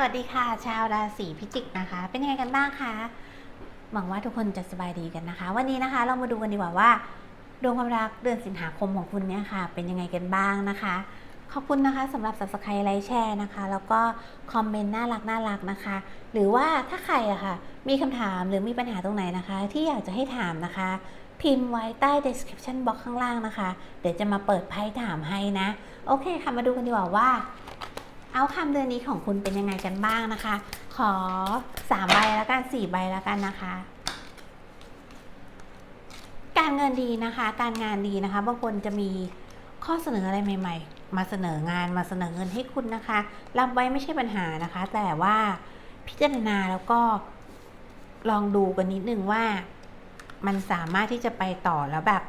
สวัสดีค่ะ ชาวราศีพิจิกนะคะ เป็นยังไงกันบ้างคะหวังว่าทุกคนจะสบายดีกันนะคะ วันนี้นะคะเรามาดูกันดีกว่าว่าดวงความรักเดือนสิงหาคมของคุณเนี่ยค่ะ เป็นยังไงกันบ้างนะคะ ขอบคุณนะคะสำหรับ subscribe ไลค์แชร์นะคะ แล้วก็คอมเมนต์น่ารักน่ารักนะคะ หรือว่าถ้าใครอะค่ะ มีคำถามหรือมีปัญหาตรงไหนนะคะ ที่อยากจะให้ถามนะคะ พิมพ์ไว้ใต้ description box ข้างล่างนะคะ เดี๋ยวจะมาเปิดไพ่ถามให้นะ โอเคค่ะมาดูกันดีกว่าว่า เอาคำเดือนนี้ของคุณเป็นยังไงกันบ้างนะคะ ขอสามใบแล้วกันสี่ใบแล้วกันนะคะ การเงินดีนะคะ การงานดีนะคะบางคนจะมีข้อเสนออะไรใหม่ ๆ มาเสนองานมาเสนอเงินให้คุณนะคะ รับไว้ไม่ใช่ปัญหานะคะ แต่ว่าพิจารณาแล้วก็ลองดูกันนิดนึงว่ามันสามารถที่จะไปต่อแล้วแบบ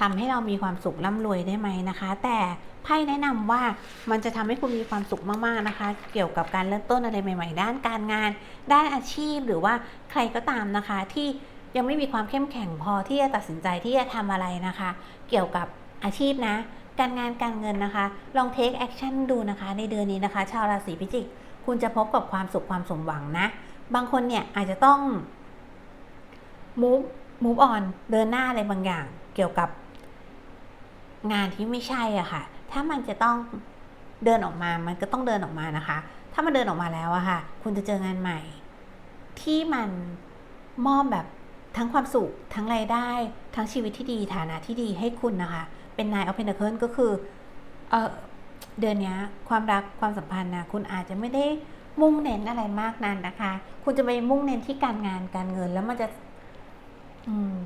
ทำให้เรามีความสุขร่ำรวยได้ไหมนะคะ แต่ ไพ่แนะนำว่ามันจะทำให้คุณมีความสุขมากๆนะคะ เกี่ยวกับการเริ่มต้นอะไรใหม่ ๆ ด้านการงาน ด้านอาชีพหรือว่าใครก็ตามนะคะ ที่ยังไม่มีความเข้มแข็งพอที่จะตัดสินใจที่จะทำอะไรนะคะ เกี่ยวกับอาชีพนะ การงานการเงินนะคะ ลอง take action ดูนะคะ ในเดือนนี้นะคะ ชาวราศีพิจิก คุณจะพบกับความสุขความสมหวังนะ บางคนเนี่ยอาจจะต้อง move move on เดินหน้าอะไรบางอย่าง เกี่ยวกับงานที่ไม่ใช่อะค่ะ ถ้ามันจะต้องเดินออกมา มันก็ต้องเดินออกมานะคะ ถ้ามันเดินออกมาแล้วอะค่ะ คุณจะเจองานใหม่ ที่มันมอบแบบทั้งความสุข ทั้งรายได้ ทั้งชีวิตที่ดี ฐานะที่ดีให้คุณนะคะ เป็นนายออฟเพนเคิลก็คือเออเดือนนี้ความรักความสัมพันธ์นะคุณอาจจะไม่ได้มุ่งเน้นอะไรมากนันนะคะ คุณจะไปมุ่งเน้นที่การงานการเงินแล้วมันจะ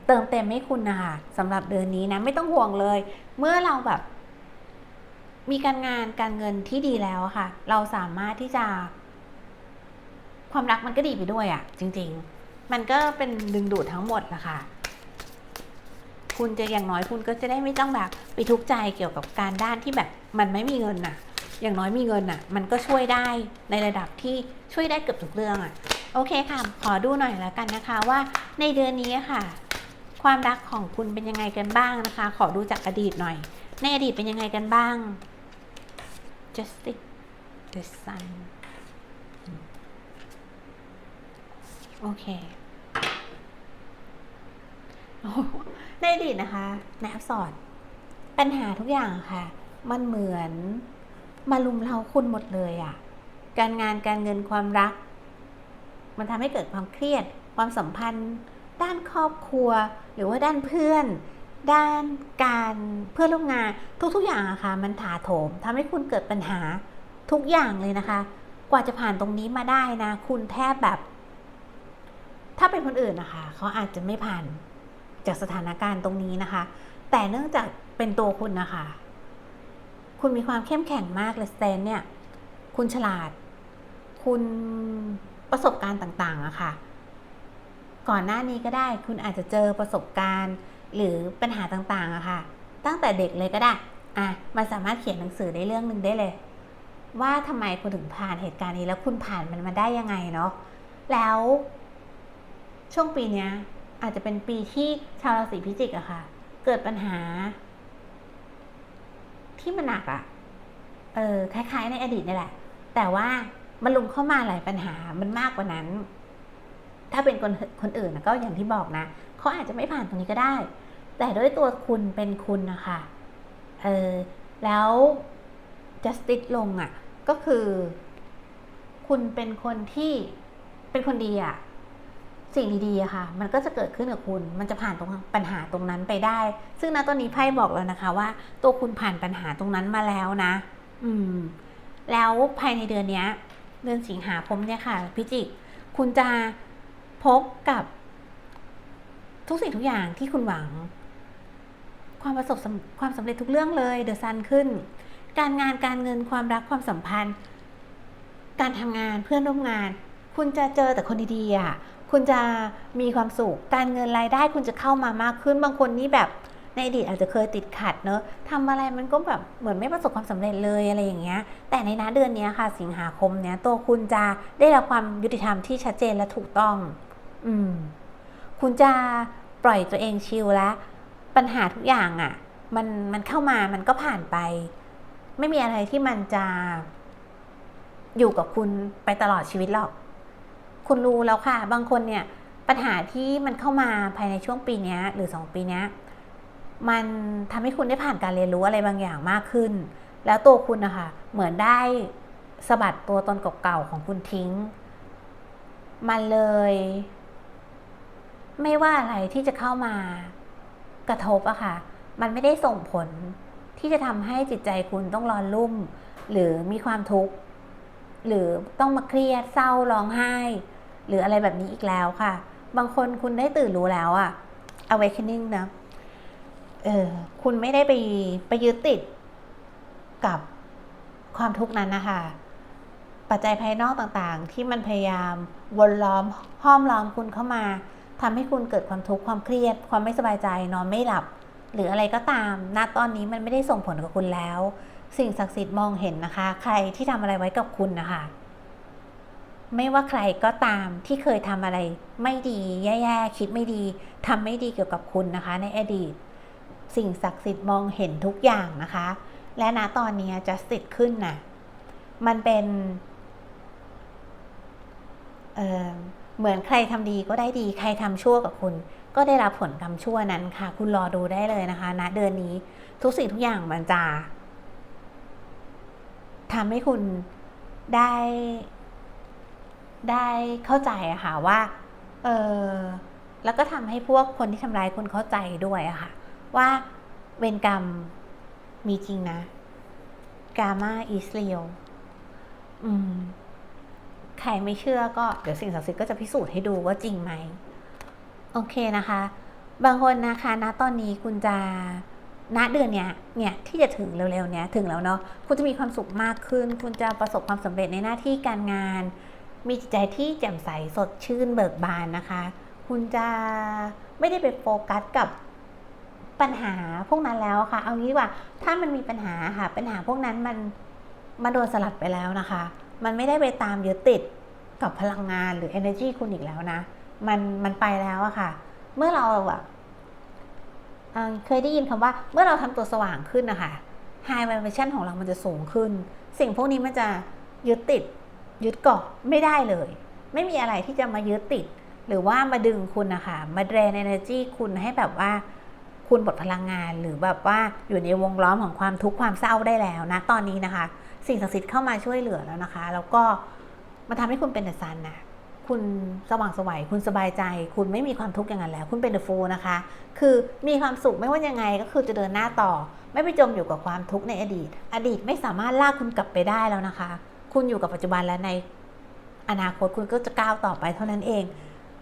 เติมเต็มให้คุณนะคะสำหรับเดือนนี้นะไม่ต้องห่วงเลย เมื่อเราแบบ มีการงานการเงินที่ดีแล้วค่ะ เราสามารถที่จะ ความรักมันก็ดีไปด้วยอะ่ะ จริง ๆ มันก็เป็นดึงดูดทั้งหมดนะคะคุณจะอย่างน้อยคุณก็จะได้ไม่ต้องแบบไปทุกข์ใจเกี่ยวกับการด้านที่แบบมันไม่มีเงินน่ะ อย่างน้อยมีเงินน่ะ มันก็ช่วยได้ในระดับที่ช่วยได้เกือบทุกเรื่องอะ โอเคค่ะ ขอดูหน่อยแล้วกันนะคะว่าในเดือนนี้ค่ะ ความรักของคุณเป็นยังไงกันบ้างนะคะ ขอดูจากอดีตหน่อย ในอดีตเป็นยังไงกันบ้าง justice the sun โอเคในอดีตนะคะ ในอักษร ปัญหาทุกอย่างค่ะ มันเหมือนมาลุมเราคุณหมดเลยอะ่ะ การงานการเงินความรัก มันทำให้เกิดความเครียด ความสัมพันธ์ ด้านครอบครัว หรือว่าด้านเพื่อน ด้านการเพื่อนร่วมงานทุกๆอย่างอะค่ะมันถาโถมทำให้คุณเกิดปัญหาทุกอย่างเลยนะคะ กว่าจะผ่านตรงนี้มาได้นะ คุณแทบแบบ ถ้าเป็นคนอื่นนะคะเขาอาจจะไม่ผ่านจากสถานการณ์ตรงนี้นะคะ แต่เนื่องจากเป็นตัวคุณนะคะ คุณมีความเข้มแข็งมากเลยสเตนเนี่ย คุณฉลาด คุณประสบการณ์ต่างๆอะค่ะ ก่อนหน้านี้ก็ได้ คุณอาจจะเจอประสบการณ์ หรือปัญหาต่างๆอะค่ะ ตั้งแต่เด็กเลยก็ได้อะมันสามารถเขียนหนังสือได้เรื่องหนึ่งได้เลย ว่าทำไมคุณถึงผ่านเหตุการณ์นี้แล้วคุณผ่านมันมาได้ยังไงเนาะแล้ว ช่วงปีเนี้ย อาจจะเป็นปีที่ชาวราศีพิจิกอะค่ะ เกิดปัญหา ที่มันหนักอะเออคล้าย ๆ ในอดีตนี่แหละ แต่ว่ามันลุมเข้ามาหลายปัญหามันมากกว่านั้น ถ้าเป็นคนคนอื่นนะก็อย่างที่บอกนะ เขาอาจจะไม่ผ่านตรงนี้ก็ได้ แต่ด้วยตัวคุณเป็นคุณนะคะเออแล้ว justice ลงอะ่ะ ก็คือ คุณเป็นคนที่เป็นคนดีอะ่ะ สิ่งดีๆอะค่ะ มันก็จะเกิดขึ้นกับคุณ มันจะผ่านตรงปัญหาตรงนั้นไปได้ ซึ่งณตอนนี้ไพ่บอกแล้วนะคะ ว่า ตัวคุณผ่านปัญหาตรงนั้นมาแล้วนะ อืม แล้วภายในเดือนเนี้ย เดือนสิงหาคมเนี่ยค่ะพิจิก คุณจะพบกับ ทุกสิ่งทุกอย่างที่คุณหวัง ความประสบความสำเร็จทุกเรื่องเลยเดอะซันขึ้น การงานการเงินความรักความสัมพันธ์ การทำงานเพื่อนร่วมงาน คุณจะเจอแต่คนดีๆอะคุณจะมีความสุข การเงินรายได้คุณจะเข้ามามากขึ้น บางคนนี่แบบในอดีตอาจจะเคยติดขัดเนอะทำอะไรมันก็แบบเหมือนไม่ประสบความสำเร็จเลยอะไรอย่างเงี้ย แต่ในนะเดือนนี้ค่ะ สิงหาคมเนี้ยตัวคุณจะได้รับความยุติธรรมที่ชัดเจนและถูกต้อง อืม คุณจะปล่อยตัวเองชิลแล้ว ปัญหาทุกอย่างอะ่ะ มันมันเข้ามามันก็ผ่านไป ไม่มีอะไรที่มันจะ อยู่กับคุณไปตลอดชีวิตหรอก คุณรู้แล้วค่ะ บางคนเนี่ย ปัญหาที่มันเข้ามาภายในช่วงปีนี้หรือสองปีนี้มันทำให้คุณได้ผ่านการเรียนรู้อะไรบางอย่างมากขึ้น แล้วตัวคุณนะคะเหมือนได้สะบัดตัวตนเก่าๆของคุณทิ้ง มันเลย ไม่ว่าอะไรที่จะเข้ามากระทบอะค่ะ มันไม่ได้ส่งผลที่จะทำให้จิตใจคุณต้องร้อนรุ่ม หรือมีความทุกข์ หรือต้องมาเครียดเศร้าร้องไห้ หรืออะไรแบบนี้อีกแล้วค่ะ บางคนคุณได้ตื่นรู้แล้วอะ awakening นะเออคุณไม่ได้ไปไปยึดติดกับความทุกข์นั้นนะคะ ปัจจัยภายนอกต่างๆ ที่มันพยายามวนล้อมห้อมล้อมคุณเข้ามา ทำให้คุณเกิดความทุกข์ความเครียด ความไม่สบายใจนอนไม่หลับ หรืออะไรก็ตาม ณ ตอนนี้มันไม่ได้ส่งผลกับคุณแล้ว สิ่งศักดิ์สิทธิ์มองเห็นนะคะ ใครที่ทำอะไรไว้กับคุณนะคะ ไม่ว่าใครก็ตามที่เคยทำอะไร ไม่ดีแย่ๆคิดไม่ดีทำไม่ดีเกี่ยวกับคุณนะคะ ในอดีต สิ่งศักดิ์สิทธิ์มองเห็นทุกอย่างนะคะ และณตอนนี้จะสิทธิ์ขึ้นนะมันเป็นเเหมือนใครทำดีก็ได้ดี ใครทำชั่วกับคุณ ก็ได้รับผลกรรมชั่วนั้นค่ะ คุณรอดูได้เลยนะคะณเดือนนี้ทุกสิ่งทุกอย่างมันจะทำให้คุณได้ได้เข้าใจอะค่ะว่า เออแล้วก็ทำให้พวกคนที่ทำร้ายคุณเข้าใจด้วยอะค่ะ ว่าเวรกรรมมีจริงนะกามาอิสเรียลอืม ใครไม่เชื่อก็เดี๋ยวสิ่งศักดิ์สิทธิ์ก็จะพิสูจน์ให้ดูว่าจริงไหม โอเคนะคะ บางคนนะคะณตอนนี้คุณจะณเดือนเนี้ยเนี่ยที่จะถึงเร็วๆเนี้ยถึงแล้วเนาะคุณจะมีความสุขมากขึ้น คุณจะประสบความสำเร็จในหน้าที่การงาน มีจิตใจที่แจ่มใสสดชื่นเบิกบานนะคะ คุณจะไม่ได้ไปโฟกัสกับปัญหาพวกนั้นแล้วค่ะ เอางี้ว่าถ้ามันมีปัญหาค่ะ ปัญหาพวกนั้นมันมันโดนสลัดไปแล้วนะคะ มันไม่ได้ไปตามยึดติดกับพลังงานหรือ energy คุณอีกแล้วนะ มันมันไปแล้วอะค่ะ เมื่อเราอะเคยได้ยินคำว่าเมื่อเราทำตัวสว่างขึ้นนะคะ high vibration ของเรามันจะสูงขึ้น สิ่งพวกนี้มันจะยึดติด ยึดเกาะไม่ได้เลย ไม่มีอะไรที่จะมายึดติด หรือว่ามาดึงคุณนะคะมาเดรน energy คุณให้แบบว่าคุณหมดพลังงานหรือแบบว่าอยู่ในวงล้อมของความทุกข์ความเศร้าได้แล้วนะตอนนี้นะคะ สิ่งศักดิ์สิทธิ์เข้ามาช่วยเหลือแล้วนะคะ แล้วก็มาทำให้คุณเป็นเดอะซันนะคุณสว่างสวัยคุณสบายใจ คุณไม่มีความทุกข์อย่างนั้นแล้ว คุณเป็นเดอะฟูนะคะ คือมีความสุขไม่ว่ายังไงก็คือจะเดินหน้าต่อ ไม่ไปจมอยู่กับความทุกข์ในอดีต อดีตไม่สามารถลากคุณกลับไปได้แล้วนะคะ คุณอยู่กับปัจจุบันและในอนาคตคุณก็จะก้าวต่อไปเท่านั้นเอง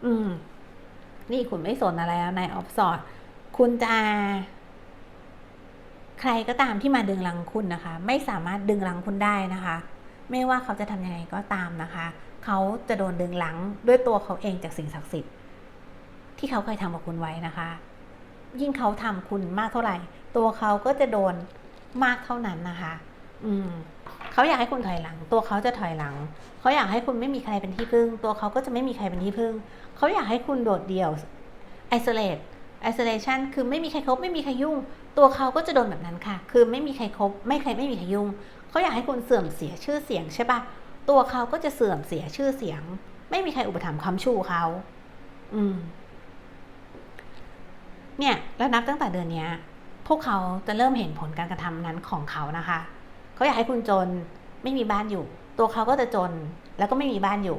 อืม นี่คุณไม่สนอะไรแล้วในออฟสอดคุณจะ ใครก็ตามที่มาดึงลังคุณนะคะ ไม่สามารถดึงลังคุณได้นะคะ ไม่ว่าเขาจะทำยังไงก็ตามนะคะ เขาจะโดนดึงหลังด้วยตัวเขาเองจากสิ่งศักดิ์สิทธิ์ ที่เขาเคยทำกับคุณไว้นะคะ ยิ่งเขาทำคุณมากเท่าไหร่ ตัวเขาก็จะโดนมากเท่านั้นนะคะ อืมเขาอยากให้คุณถอยหลัง ตัวเขาจะถอยหลัง เขาอยากให้คุณไม่มีใครเป็นที่พึ่ง ตัวเขาก็จะไม่มีใครเป็นที่พึ่ง เขาอยากให้คุณโดดเดี่ยว isolate isolation คือไม่มีใครคบไม่มีใครยุ่ง ตัวเขาก็จะโดนแบบนั้นค่ะ คือไม่มีใครคบไม่ใครไม่มีใครยุ่งเขาอยากให้คุณเสื่อมเสียชื่อเสียงใช่ปะตัวเขาก็จะเสื่อมเสียชื่อเสียง ไม่มีใครอุปถัมภ์คำชูเขา อืม เนี่ย แล้วนับตั้งแต่เดือนนี้พวกเขาจะเริ่มเห็นผลการกระทำนั้นของเขานะคะเขาอยากให้คุณจนไม่มีบ้านอยู่ ตัวเขาก็จะจนแล้วก็ไม่มีบ้านอยู่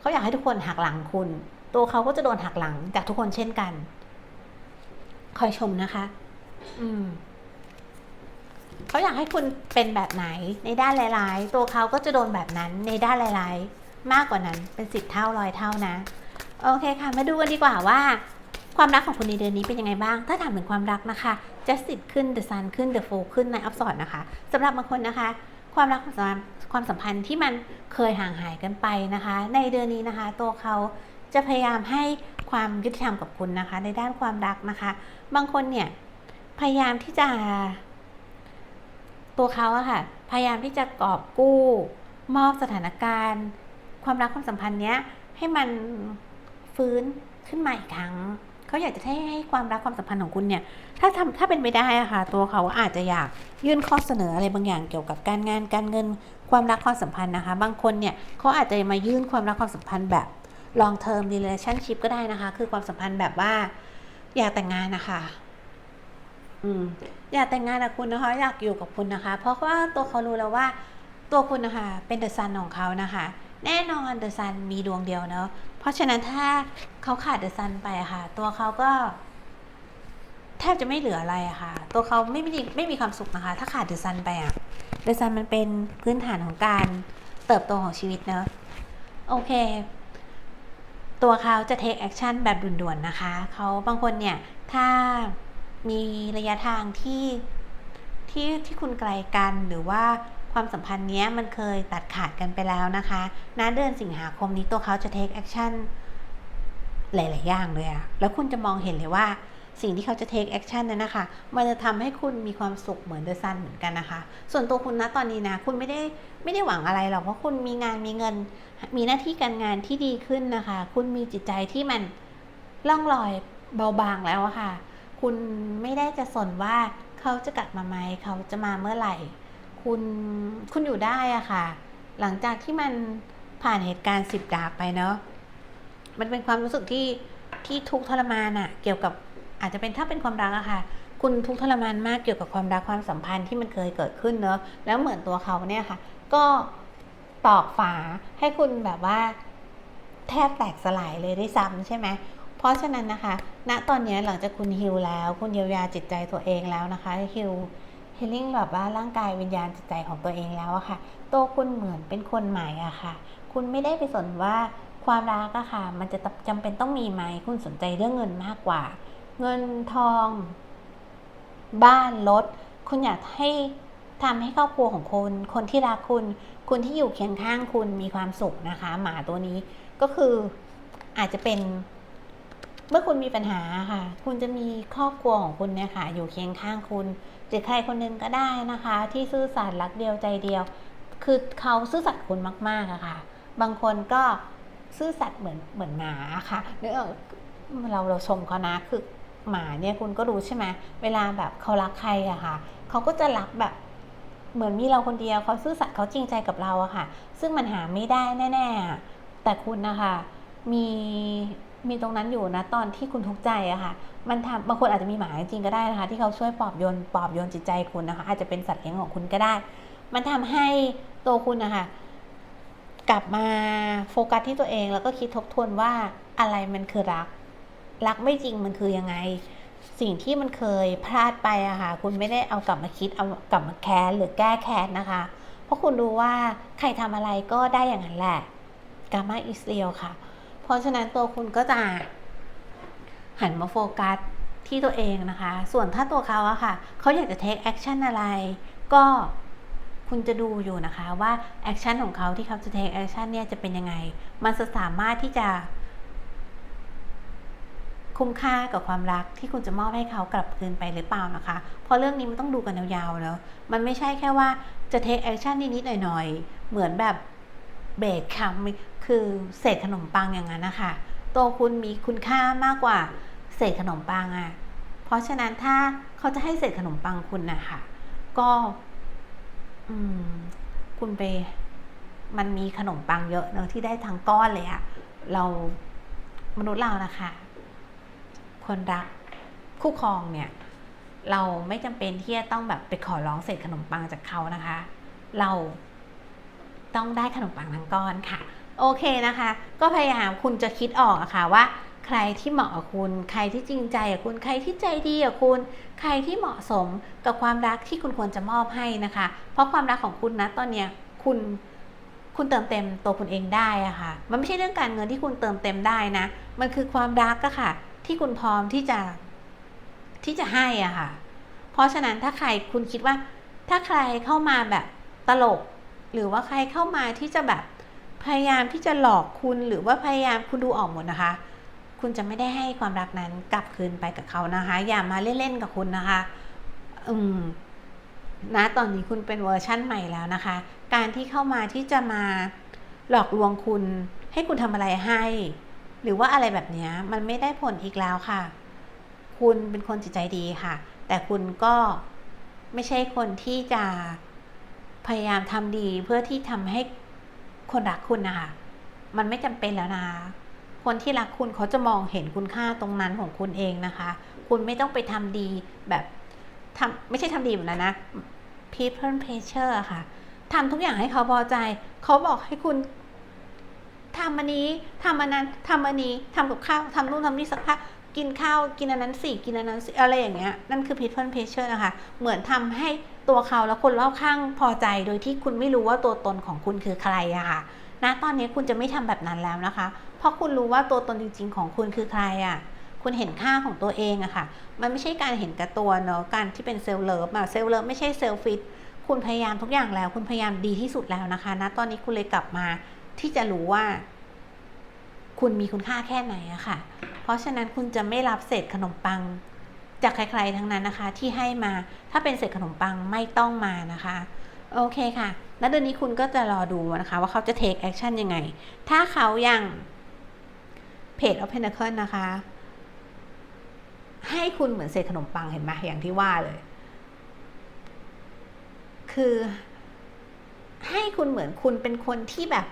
เขาอยากให้ทุกคนหักหลังคุณ ตัวเขาก็จะโดนหักหลังจากทุกคนเช่นกัน คอยชมนะคะ อืมเขาอยากให้คุณเป็นแบบไหนในด้านร้าย ๆ ตัวเขาก็จะโดนแบบนั้นในด้านร้าย ๆ มากกว่านั้นเป็นสิบเท่าร้อยเท่านะโอเคค่ะ มาดูกันดีกว่าว่า ความรักของคุณในเดือนนี้เป็นยังไงบ้าง ถ้าถามถึงความรักนะคะ justice ขึ้น the sun ขึ้น the fool ขึ้นในอัพสอดนะคะสำหรับบางคนนะคะ ความรักความสัมพันธ์ความสัมพันธ์ที่มันเคยห่างหายกันไปนะคะ ในเดือนนี้นะคะ ตัวเขา จะพยายามให้ความยุติธรรมกับคุณนะคะ ในด้านความรักนะคะ บางคนเนี่ยพยายามที่จะ ตัวเขาอะค่ะ พยายามที่จะกอบกู้ มอบสถานการณ์ ความรักความสัมพันธ์เนี้ยให้มันฟื้นขึ้นมาอีกครั้งเขาอยากจะให้ให้ความรักความสัมพันธ์ของคุณเนี่ย ถ้าทำถ้าเป็นไปได้อะค่ะ ตัวเขาอาจจะอยากยื่นข้อเสนออะไรบางอย่างเกี่ยวกับการงานการเงินความรักความสัมพันธ์นะคะ บางคนเนี่ยเขาอาจจะมายื่นความรักความสัมพันธ์แบบ long term relationship ก็ได้นะคะ คือความสัมพันธ์แบบว่า อยากแต่งงานนะคะอืมอยากแต่งงานกับคุณนะคะ อยากอยู่กับคุณนะคะ เพราะว่าตัวเขารู้แล้วว่า ตัวคุณนะคะ เป็นเดอะซันของเขานะคะ แน่นอนเดอะซันมีดวงเดียวเนาะเพราะฉะนั้นถ้าเขาขาดเดอะซันไปะค่ะ ตัวเขาก็แทบจะไม่เหลืออะไรอะค่ะ ตัวเขาไม่มีไม่มีความสุขนะคะ ถ้าขาดเดอะซันไปอะเดอะซันมันเป็นพื้นฐานของการเติบโตของชีวิตเนอะโอเค ตัวเขาจะ take action แบบด่วนๆนะคะ เขาบางคนเนี่ย ถ้ามีระยะทางที่ที่ที่คุณไกลกันหรือว่าความสัมพันธ์เนี้ยมันเคยตัดขาดกันไปแล้วนะคะณเดือนสิงหาคมนี้ตัวเขาจะ take action หลาย ๆ อย่างเลยอะแล้วคุณจะมองเห็นเลยว่า สิ่งที่เขาจะ take action นั้นนะคะ มันจะทำให้คุณมีความสุขเหมือนเดอะซันเหมือนกันนะคะ ส่วนตัวคุณนะตอนนี้นะ คุณไม่ได้ไม่ได้หวังอะไรหรอกเพราะคุณมีงานมีเงิน มีหน้าที่การงานที่ดีขึ้นนะคะ คุณมีจิตใจที่มันล่องลอยเบาบางแล้วะค่ะ คุณไม่ได้จะสนว่าเขาจะกลับมาไหมเขาจะมาเมื่อไหร่ คุณคุณอยู่ได้อะค่ะ หลังจากที่มันผ่านเหตุการณ์สิบดาบไปเนาะมันเป็นความรู้สึกที่ที่ทุกทรมานอะเกี่ยวกับ อาจจะเป็นถ้าเป็นความรักอะค่ะ คุณทุกข์ทรมานมากเกี่ยวกับความรักความสัมพันธ์ที่มันเคยเกิดขึ้นเนอะแล้วเหมือนตัวเขาเนี่ยค่ะ ก็ตอกฝาให้คุณแบบว่า แทบแตกสลายเลยได้วยซ้ำใช่ไหมเพราะฉะนั้นนะคะ ณตอนนี้หลังจากคุณฮิลแล้ว คุณเยียวยาจิตใจตัวเองแล้วนะคะฮิลฮิลลิ่งแบบว่าร่างกายวิญญาณจิตใจของตัวเองแล้วอะค่ะ ตัวคุณเหมือนเป็นคนใหม่อะค่ะ คุณไม่ได้ไปสนว่าความรักอะค่ะ มันจะจำเป็นต้องมีไหม คุณสนใจเรื่องเงินมากกว่า เงินทอง บ้านรถคุณอยากให้ทำให้ครอบครัวของคุณ คนที่รักคุณคุณที่อยู่เคียงข้างคุณมีความสุขนะคะ หมาตัวนี้ก็คืออาจจะเป็น เมื่อคุณมีปัญหาค่ะ คุณจะมีครอบครัวของคุณเนี่ยค่ะ อยู่เคียงข้างคุณหรือใครคนนึงก็ได้นะคะ ที่ซื่อสัตย์รักเดียวใจเดียว คือเขาซื่อสัตย์คุณมากๆอะค่ะ บางคนก็ซื่อสัตย์เหมือนเหมือนหมาค่ะเนื้อเราเราชมเขานะคือ หมาเนี่ยคุณก็รู้ใช่ไหมเวลาแบบเขารักใครอะค่ะเขาก็จะรักแบบเหมือนมีเราคนเดียวเขาซื่อสัตย์เขาจริงใจกับเราอะค่ะ ซึ่งมันหาไม่ได้แน่ๆอะแต่คุณนะคะมีมีตรงนั้นอยู่นะตอนที่คุณทุกข์ใจอะค่ะ มันทำบางคนอาจจะมีหมาจริงก็ได้นะคะ ที่เขาช่วยปลอบโยนปลอบโยนจิตใจคุณนะคะ อาจจะเป็นสัตว์เลี้ยงของคุณก็ได้ มันทำให้ตัวคุณนะคะกลับมาโฟกัสที่ตัวเองแล้วก็คิดทบทวนว่าอะไรมันคือรัก รักไม่จริงมันคือยังไง สิ่งที่มันเคยพลาดไปอะค่ะคุณไม่ได้เอากลับมาคิดเอากลับมาแค้นหรือแก้แค้นนะคะ เพราะคุณรู้ว่าใครทำอะไรก็ได้อย่างนั้นแหละกามาอิสเรียลค่ะ เพราะฉะนั้นตัวคุณก็จะหันมาโฟกัสที่ตัวเองนะคะ ส่วนถ้าตัวเขาอะค่ะ เขาอยากจะ take action อะไร ก็คุณจะดูอยู่นะคะว่าแอคชั่นของเขาที่เขาจะ take action เนี่ยจะเป็นยังไง มันจะสามารถที่จะ คุ้มค่ากับความรักที่คุณจะมอบให้เขากลับคืนไปหรือเปล่านะคะ เพราะเรื่องนี้มันต้องดูกันยาวๆเนาะมันไม่ใช่แค่ว่าจะ take action นิดๆหน่อยๆ เหมือนแบบเบรดคำคือเศษขนมปังอย่างนั้นนะคะตัวคุณมีคุณค่ามากกว่าเศษขนมปังอะ่ะ เพราะฉะนั้นถ้าเขาจะให้เศษขนมปังคุณนะคะก็อืมคุณไป มันมีขนมปังเยอะเนอะที่ได้ทั้งก้อนเลยอะเรามนุษย์เรานะคะ คนรักคู่ครองเนี่ยเราไม่จำเป็นที่จะต้องแบบไปขอร้องเศษขนมปังจากเขานะคะ เราต้องได้ขนมปังทั้งก้อนค่ะ โอเคนะคะ ก็พยายามคุณจะคิดออกอะค่ะว่า ใครที่เหมาะกับคุณ ใครที่จริงใจกับคุณ ใครที่ใจดีกับคุณ ใครที่เหมาะสมกับความรักที่คุณควรจะมอบให้นะคะ เพราะความรักของคุณนะตอนเนี้ยคุณคุณเติมเต็มตัวคุณเองได้อะค่ะ มันไม่ใช่เรื่องการเงินที่คุณเติมเต็มได้นะ มันคือความรักอะค่ะ ที่คุณพร้อมที่จะที่จะให้อะค่ะ เพราะฉะนั้นถ้าใครคุณคิดว่า ถ้าใครเข้ามาแบบตลก หรือว่าใครเข้ามาที่จะแบบพยายามที่จะหลอกคุณหรือว่าพยายามคุณดูออกหมดนะคะ คุณจะไม่ได้ให้ความรักนั้นกลับคืนไปกับเขานะคะ อย่ามาเล่นๆกับคุณนะคะ อืมนะตอนนี้คุณเป็นเวอร์ชั่นใหม่แล้วนะคะ การที่เข้ามาที่จะมาหลอกลวงคุณ ให้คุณทำอะไรให้ หรือว่าอะไรแบบนี้มันไม่ได้ผลอีกแล้วค่ะ คุณเป็นคนจิตใจดีค่ะ แต่คุณก็ไม่ใช่คนที่จะพยายามทำดีเพื่อที่ทำให้คนรักคุณนะคะมันไม่จำเป็นแล้วนะ คนที่รักคุณเขาจะมองเห็นคุณค่าตรงนั้นของคุณเองนะคะ คุณไม่ต้องไปทำดีแบบทำไม่ใช่ทำดีแบบนั้นนะ people pressure ค่ะทำทุกอย่างให้เขาพอใจ เขาบอกให้คุณ ทำอันนี้ทำอันนั้นทำอันนี้ทำกับข้าวทำนู่นทำนี่สักพักกินข้าวกินอันนั้นสิกินอันนั้นสิอะไรอย่างเงี้ยนั่นคือ people pressure นะคะเหมือนทำให้ตัวเขาและคนรอบข้างพอใจโดยที่คุณไม่รู้ว่าตัวตนของคุณคือใครอะค่ะณตอนนี้คุณจะไม่ทำแบบนั้นแล้วนะคะ เพราะคุณรู้ว่าตัวตนจริง ๆ ของคุณคือใครอะคุณเห็นค่าของตัวเองอะค่ะ มันไม่ใช่การเห็นแก่ตัวเนาะ การที่เป็นเซลล์เลิฟอะเซลล์เลิฟไม่ใช่เซลล์ฟิต คุณพยายามทุกอย่างแล้ว คุณพยายามดีที่สุดแล้วนะคะณตอนนี้คุณเลยกลับมา ที่จะรู้ว่า คุณมีคุณค่าแค่ไหนอะค่ะ เพราะฉะนั้นคุณจะไม่รับเศษขนมปัง จากใครๆทั้งนั้นนะคะ ที่ให้มาถ้าเป็นเศษขนมปังไม่ต้องมานะคะโอเคค่ะ แล้วเดือนนี้คุณก็จะรอดูนะคะ ว่าเขาจะ take action ยังไง ถ้าเขายังเพจ of Pentacle นะคะ ให้คุณเหมือนเศษขนมปังเห็นไหมอย่างที่ว่าเลย คือให้คุณเหมือนคุณเป็นคนที่แบบ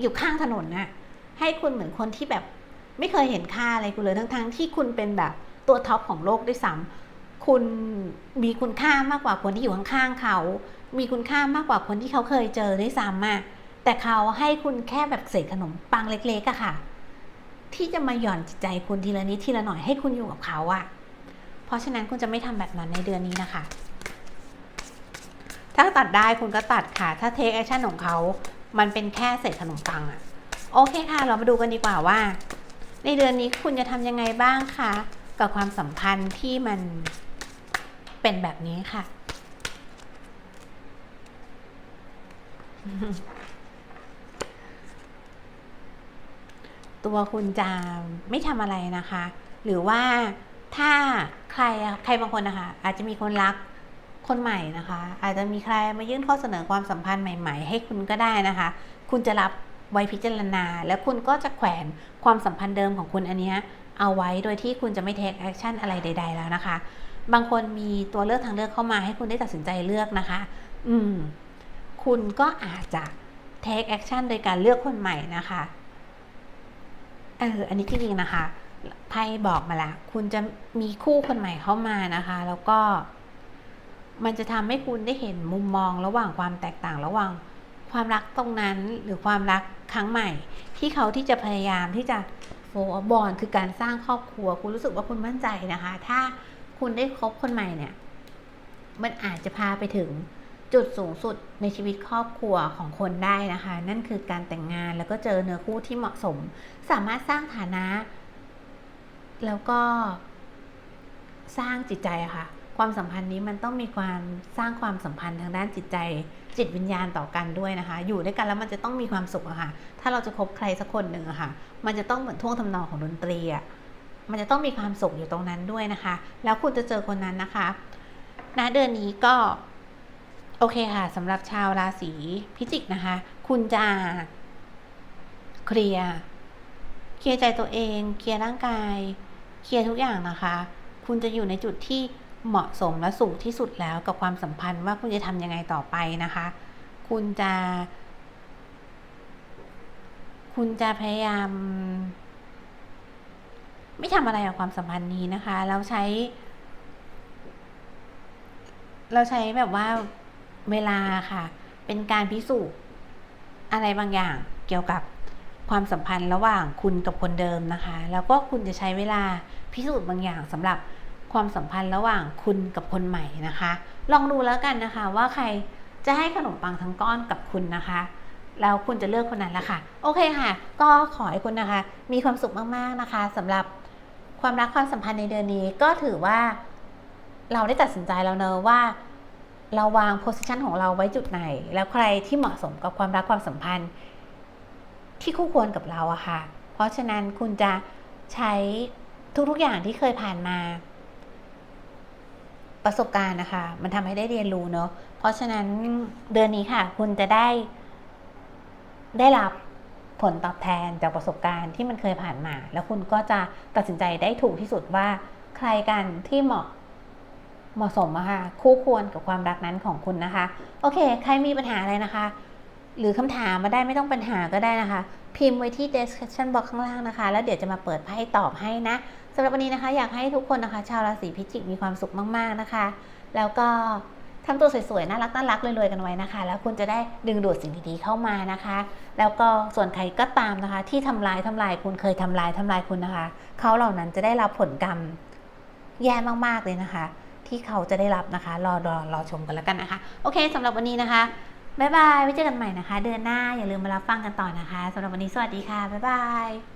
อยู่ข้างถนนน่ะ ให้คุณเหมือนคนที่แบบไม่เคยเห็นค่าอะไรคุณเลยทั้งๆที่คุณเป็นแบบตัวท็อปของโลกด้วยซ้ำคุณมีคุณค่ามากกว่าคนที่อยู่ข้างๆเขา มีคุณค่ามากกว่าคนที่เขาเคยเจอด้วยซ้ำอะแต่เขาให้คุณแค่แบบเศษขนมปังเล็กๆอะค่ะ ที่จะมาหย่อนจิตใจคุณทีละนิดทีละหน่อยให้คุณอยู่กับเขาอะเพราะฉะนั้นคุณจะไม่ทำแบบนั้นในเดือนนี้นะคะ ถ้าตัดได้คุณก็ตัดค่ะ ถ้าเทคแอคชั่นของเขา มันเป็นแค่เศษขนมปังอะโอเคค่ะ เรามาดูกันดีกว่าว่า ในเดือนนี้คุณจะทำยังไงบ้างคะกับความสัมพันธ์ที่มันเป็นแบบนี้ค่ะ ตัวคุณจะไม่ทำอะไรนะคะ หรือว่าถ้าใครใครบางคนนะคะ อาจจะมีคนรัก คนใหม่นะคะ อาจจะมีใครมายื่นข้อเสนอความสัมพันธ์ใหม่ ๆ ให้คุณก็ได้นะคะ คุณจะรับไว้พิจารณา แล้วคุณก็จะแขวนความสัมพันธ์เดิมของคุณอันนี้เอาไว้โดยที่คุณจะไม่เทคแอคชั่นอะไรใด ๆ แล้วนะคะ บางคนมีตัวเลือกทางเลือกเข้ามาให้คุณได้ตัดสินใจเลือกนะคะ อืม คุณก็อาจจะ take action โดยการเลือกคนใหม่นะคะเอออันนี้จริงๆนะคะไพ่บอกมาแล้วคุณจะมีคู่คนใหม่เข้ามานะคะ แล้วก็ มันจะทำให้คุณได้เห็นมุมมองระหว่างความแตกต่างระหว่าง ความรักตรงนั้นหรือความรักครั้งใหม่ ที่เขาที่จะพยายามที่จะโฟบอลคือการสร้างครอบครัว คุณรู้สึกว่าคุณมั่นใจนะคะ ถ้าคุณได้คบคนใหม่เนี่ย มันอาจจะพาไปถึงจุดสูงสุดในชีวิตครอบครัวของคนได้นะคะ นั่นคือการแต่งงานแล้วก็เจอเนื้อคู่ที่เหมาะสม สามารถสร้างฐานะ แล้วก็สร้างจิตใจอะค่ะ ความสัมพันธ์นี้มันต้องมีความสร้างความสัมพันธ์ทางด้านจิตใจ จิตวิญญาณต่อกันด้วยนะคะ อยู่ด้วยกันแล้วมันจะต้องมีความสุขอะค่ะ ถ้าเราจะคบใครสักคนหนึ่งอะค่ะ มันจะต้องเหมือนท่วงทำนองของดนตรีอะมันจะต้องมีความสุขอยู่ตรงนั้นด้วยนะคะ แล้วคุณจะเจอคนนั้นนะคะณเดือนนี้ก็โอเคค่ะสำหรับชาวราศีพิจิกนะคะ คุณจะเคลียร์เคลียร์ใจตัวเอง เคลียร์ร่างกาย เคลียร์ทุกอย่างนะคะ คุณจะอยู่ในจุดที่ เหมาะสมและสูงที่สุดแล้วกับความสัมพันธ์ว่าคุณจะทำยังไงต่อไปนะคะ คุณจะ คุณจะพยายาม ไม่ทำอะไรกับความสัมพันธ์นี้นะคะแล้วใช้ เราใช้แบบว่าเวลาค่ะ เป็นการพิสูจน์อะไรบางอย่างเกี่ยวกับความสัมพันธ์ระหว่างคุณกับคนเดิมนะคะ แล้วก็คุณจะใช้เวลาพิสูจน์บางอย่างสำหรับ ความสัมพันธ์ระหว่างคุณกับคนใหม่นะคะ ลองดูแล้วกันนะคะว่าใครจะให้ขนมปังทั้งก้อนกับคุณนะคะ แล้วคุณจะเลือกคนนั้นละค่ะ โอเคค่ะ ก็ขอให้คุณนะคะ มีความสุขมาก ๆ นะคะสำหรับความรักความสัมพันธ์ในเดือนนี้ก็ถือว่าเราได้ตัดสินใจแล้วเนอะว่า เราวางโพสิชันของเราไว้จุดไหน แล้วใครที่เหมาะสมกับความรักความสัมพันธ์ ที่คู่ควรกับเราอะค่ะ เพราะฉะนั้นคุณจะใช้ทุกๆอย่างที่เคยผ่านมา ประสบการณ์นะคะ มันทำให้ได้เรียนรู้เนาะเพราะฉะนั้นเดือนนี้ค่ะ คุณจะได้ ได้รับผลตอบแทนจากประสบการณ์ที่มันเคยผ่านมา แล้วคุณก็จะตัดสินใจได้ถูกที่สุดว่า ใครกันที่เหมาะเหมาะสมอะค่ะคู่ควรกับความรักนั้นของคุณนะคะ โอเค ใครมีปัญหาอะไรนะคะ หรือคำถามมาได้ไม่ต้องปัญหาก็ได้นะคะ พิมพ์ไว้ที่ description box ข้างล่างนะคะ แล้วเดี๋ยวจะมาเปิดไพ่ตอบให้นะสำหรับวันนี้นะคะ อยากให้ทุกคนนะคะ ชาวราศีพิจิกมีความสุขมาก ๆนะคะ แล้วก็ทำตัวสวยๆ น่ารักน่ารักรวยๆ กันไว้นะคะ แล้วคุณจะได้ดึงดูดสิ่งดีๆ เข้ามานะคะ แล้วก็ส่วนใครก็ตามนะคะ ที่ทำลายทำลายคุณเคยทำลายทำลายคุณนะคะ เขาเหล่านั้นจะได้รับผลกรรมแย่มากๆเลยนะคะ ที่เขาจะได้รับนะคะ รอรอรอชมกันแล้วกันนะคะ โอเคสำหรับวันนี้นะคะ บ๊ายบายไว้เจอกันใหม่นะคะ เดือนหน้าอย่าลืมมารับฟังกันต่อนะคะสำหรับวันนี้สวัสดีค่ะบ๊ายบาย